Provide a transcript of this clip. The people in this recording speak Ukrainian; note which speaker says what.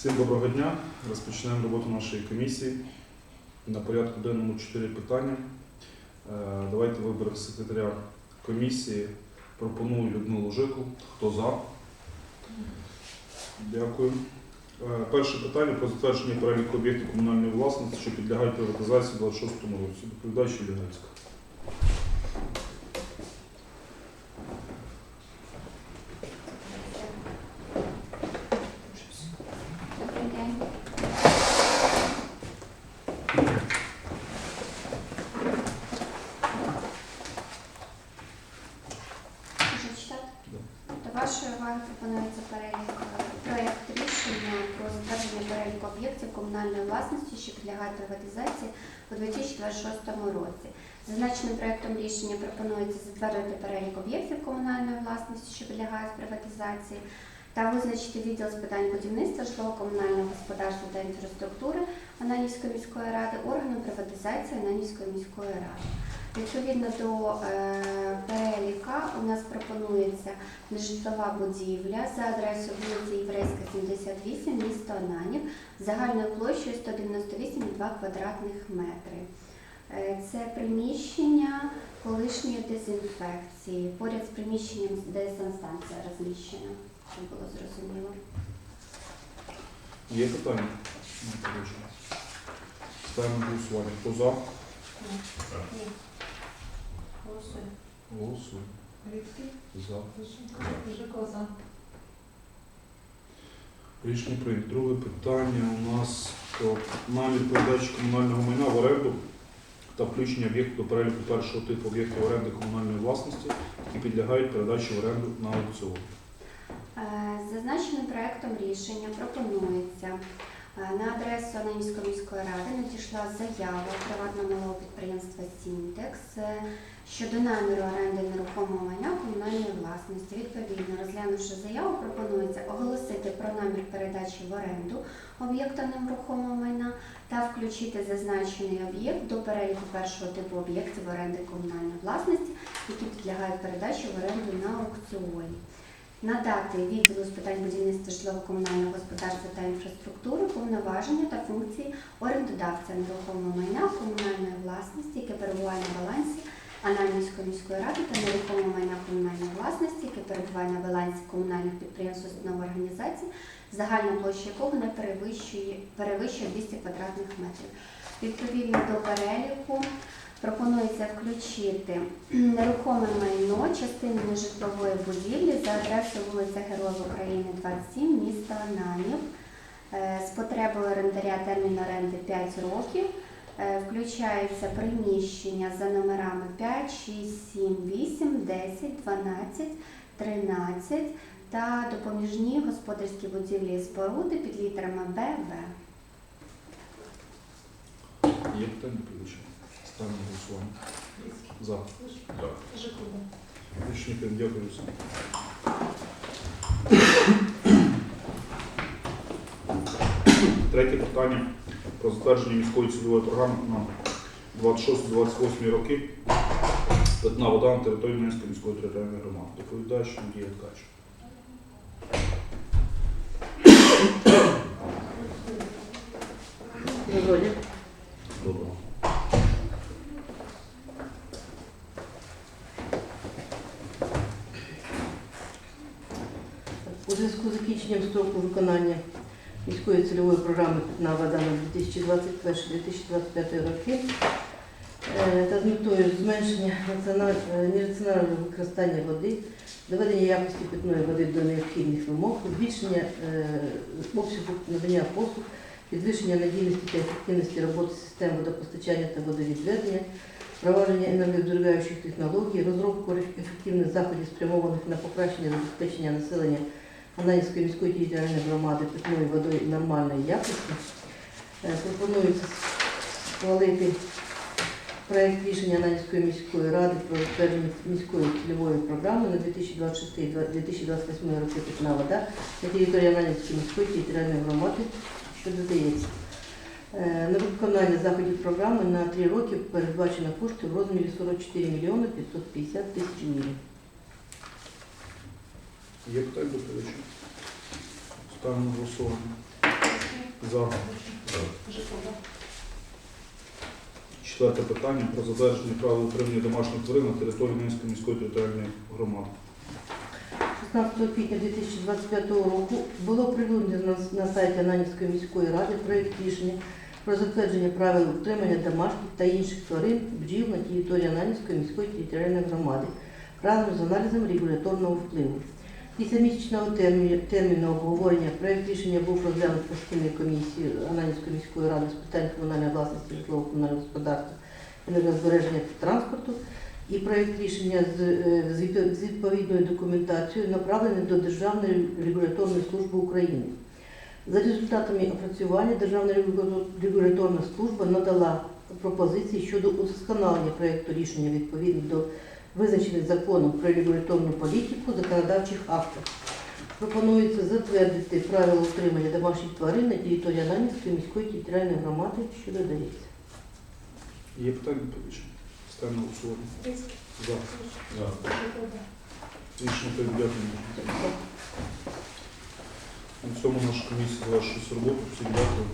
Speaker 1: Всім доброго дня. Розпочинаємо роботу нашої комісії. На порядку денному чотири питання. Е, Давайте виберемо секретаря комісії. Пропоную Людмилу Жику. Хто за? Дякую. Е, Перше питання про затвердження переліку об'єктів комунальної власності, що підлягають приватизації у 26-му році. Доповідач.
Speaker 2: Добрий день. Можу читати? До вашої уваги пропонується перелік е, проект рішення про затвердження переліку об'єктів комунальної власності, що підлягають приватизації у 2026 році. Зазначеним проектом рішення пропонується затвердити перелік об'єктів комунальної власності, що підлягають приватизації, та визначити відділ з питань будівництва, житлово-комунального господарства та інфраструктури Ананівської міської ради органом приватизації Ананівської міської ради. Відповідно до е, переліка у нас пропонується нежитлова будівля за адресою вулиці Єврейська, 78, місто Ананів, загальною площею 198,2 квадратних метри. Е, Це приміщення колишньої дезінфекції. Поряд з приміщенням, де санстанція розміщена, щоб було зрозуміло.
Speaker 1: Є питання? Ставимо голосування. Хто?
Speaker 3: Рідкий,
Speaker 1: За. Рішення прийнято. Друге питання у нас про намір передачі комунального майна в оренду та включення об'єкту до переліку першого типу об'єктів оренди комунальної власності, які підлягають передачі в оренду на аукціон.
Speaker 2: Е, Зазначеним проектом рішення пропонується на адресу Ананівської міської ради надійшла заява приватного малого підприємства Сінтекс е, щодо наміру оренди нерухомого майна комунальної власності. Відповідно, розглянувши заяву, пропонується оголосити про намір передачі в оренду об'єкта нерухомого майна та включити зазначений об'єкт до переліку першого типу об'єктів оренди комунальної власності, які підлягають передачі в оренду на аукціоні. Надати відділу з питань будівництва житлово-комунального господарства та інфраструктури повноваження та функції орендодавця нерухомого майна комунальної власності, яке перебуває на балансі Ананівської міської ради та нерухомого майна комунальної власності, яке перебуває на балансі комунальних підприємств установ організацій, загальна площа якого не перевищує, перевищує 200 квадратних метрів. Відповідно до переліку пропонується включити нерухоме майно частини нежитлової будівлі за адресою вулиця Героїв України, 27, місто Ананів, е, з потребою орендаря термін оренди 5 років. Е, Включається приміщення за номерами 5, 6, 7, 8, 10, 12, 13 та допоміжні господарські будівлі і споруди під літерами Б, В.
Speaker 1: Є питання? Ставимо на голосування. За.
Speaker 3: Лущенко, Жико за.
Speaker 1: Рішення прийнято. Дякую всім. Третє питання про затвердження міської цільової програми на 26-28 роки. Питна вода на території Донецької міської територіальної громади. Доповідач Надія Ткач.
Speaker 4: Дозволю.
Speaker 1: Доброго.
Speaker 4: У зв'язку з закінченням строку виконання міської цільової програми «Питна вода на 2021-2025 роки е, та з метою зменшення е, нераціонального використання води, доведення якості питної води до необхідних вимог, збільшення е, обсягу надання послуг, підвищення надійності та ефективності роботи систем водопостачання та водовідведення, впровадження енергозберігаючих технологій, розробку ефективних заходів, спрямованих на покращення забезпечення населення Ананівської міської територіальної громади питною водою нормальної якості. Е, Пропонується схвалити проект рішення Ананівської міської ради про затвердження міської цільової програми на 2026-2028 роки питна вода на території Ананівської міської територіальної громади, що додається. Е, На виконання заходів програми на три роки передбачено кошти в розмірі 44 мільйони 550 тисяч гривень.
Speaker 1: Є питання доповідача? Ставимо на голосування. За. Четверте питання про затвердження правил утримання домашніх тварин на території Ненської міської територіальної громади.
Speaker 4: 16 квітня 2025 року було оприлюднено на сайті Ананівської міської ради проєкт рішення про затвердження правил утримання домашніх та інших тварин бджіл на території Ананівської міської територіальної громади разом з аналізом регуляторного впливу. Після місячного терміну, терміну обговорення проєкт рішення був розглянутий постійною комісією Ананівської міської ради з питань комунальної власності житлово-комунального господарства, енергозбереження та транспорту і проєкт рішення з, е, з відповідною документацією направлений до Державної регуляторної служби України. За результатами опрацювання Державна регуляторна служба надала пропозиції щодо удосконалення проєкту рішення відповідно до визначених законом про регуляторну політику законодавчих актів. Пропонується затвердити правила утримання домашніх тварин на території Ананівської міської територіальної громади, що додається.
Speaker 1: Є питання доповідача? Ставимо на голосування. За. Рішення прийнято. Дякую. На цьому наша комісія завершує роботу. Всім дякую.